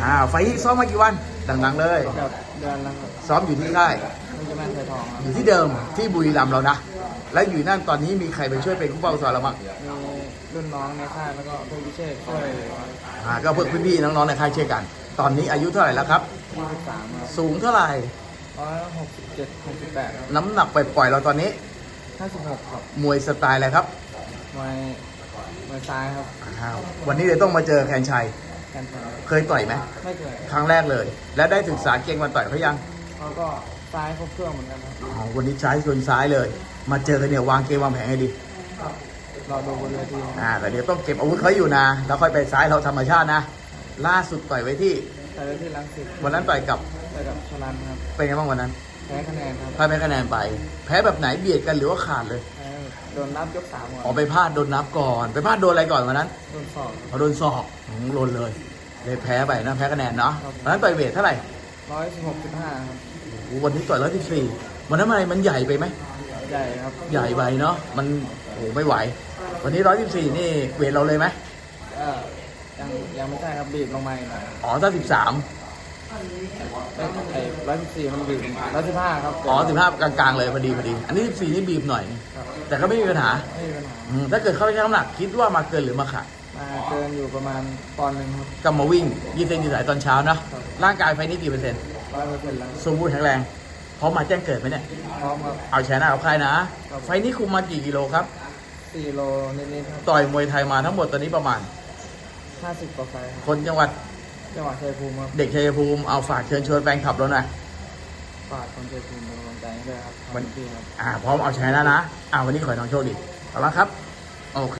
อ่าไฟล์ซ้อมมากี่วันดังๆเลยแบบเดือนละครับซ้อมอยู่ที่ค่ายลูกจะแม่นไทยทองครับอยู่ที่เดิมที่บุรีรัมย์เรานะ แล้วอยู่นั่นตอนนี้มีใครไปช่วยเป็นผู้เป้าสอนเราบ้างมีรุ่นน้องในค่ายแล้วก็เพื่อนพิเชษช่วยอ่าก็เพื่อนพี่ๆน้องๆในค่ายช่วยกัน ตอนนี้อายุเท่าไหร่แล้วครับ ยี่สิบสามครับสูงเท่าไหร่ ร้อยหกสิบเจ็ดหกสิบแปดครับน้ำหนักปล่อยๆเราตอนนี้ ห้าสิบหกครับมวยสไตล์อะไรครับมวย มวยซ้ายครับอ้าววันนี้เลยต้องมาเจอแคนชัย กันแทนเคยต่อยไหมไม่เคยครั้งแรกเลย และได้ศึกษาเก่งวันต่อยเขายังเขาก็ซ้ายครบเครื่องเหมือนกันครับอ๋อวันนี้ใช้ส่วนซ้ายเลย มาเจอกันเนี่ยวางเกมวางแผนให้ดีรอดูบนเวทีครับอ่าแต่เดี๋ยวต้องเก็บอาวุธเขาอยู่นะ แล้วค่อยไปซ้ายเราธรรมชาตินะ ล่าสุดต่อยไว้ที่ แต่ไว้ที่ลังสิตวันนั้นต่อยกับไปกับชลันครับเป็นไงบ้างวันนั้นแพ้คะแนนครับพลาดไปคะแนนไป แพ้แบบไหนเบียดกันหรือว่าขาดเลยแพ้โดนรับยกสามก่อนออกไปพลาดโดนนับก่อน ไปพลาดโดนอะไรก่อนวันนั้นโดนสอบเอาโดนศอกหืมโดนเลย เลยแพ้ไปนะแพ้คะแนนเนาะวันนั้นต่อยเวทเท่าไหร่ร้อยสิบหกสิบห้าครับโอ้โหวันนี้ต่อยร้อยสิบสี่วันนั้นอะไรมันใหญ่ไปไหมใหญ่ครับใหญ่ไปเนาะมันโอ้โหไม่ไหว วันนี้ร้อยสิบสี่นี่เวทเราเลยไหมเออยังยังไม่ใช่ครับบีบลงมาอีกหน่อยอ๋อถ้าสิบสามไอ้ไอ้ ร้อยสิบสี่มันบีบร้อยสิบห้าครับอ๋อสิบห้ากลางๆเลยพอดีพอดี อันนี้สิบสี่นี่บีบหน่อยครับแต่ก็ไม่มีปัญหาไม่มีปัญหาอืมถ้าเกิดเข้าไปชั่งน้ำหนักคิดว่ามาเกินหรือมาขาดมาเกินอยู่ประมาณปอนด์หนึ่งครับ ก็มาวิ่งยืดเส้นยืดสายตอนเช้านะร่างกายไฟนี้กี่เปอร์เซ็นต์ร้อยเปอร์เซ็นต์แล้วสมบูรณ์แข็งแรงพร้อมมาแจ้งเกิดไหมเนี่ย พร้อมครับ เอาชนะเอาใครนะไฟนี้คุมมากี่กิโลครับ สี่โลนิดๆครับต่อยมวยไทยมาทั้งหมดตอนนี้ประมาณ ห้าสิบกว่าไฟครับคนจังหวัด จังหวัดชัยภูมิครับเด็กชัยภูมิเอาฝากเชิญชวนแฟนคลับเราหน่อยฝากคนชัยภูมิเป็นกำลังใจให้ด้วยครับขอบวัคุณนพี่ครับอ่าพร้อมเอาชนะนะอ่าวันนี้ขอให้น้องโชคดีขอบคุณครับ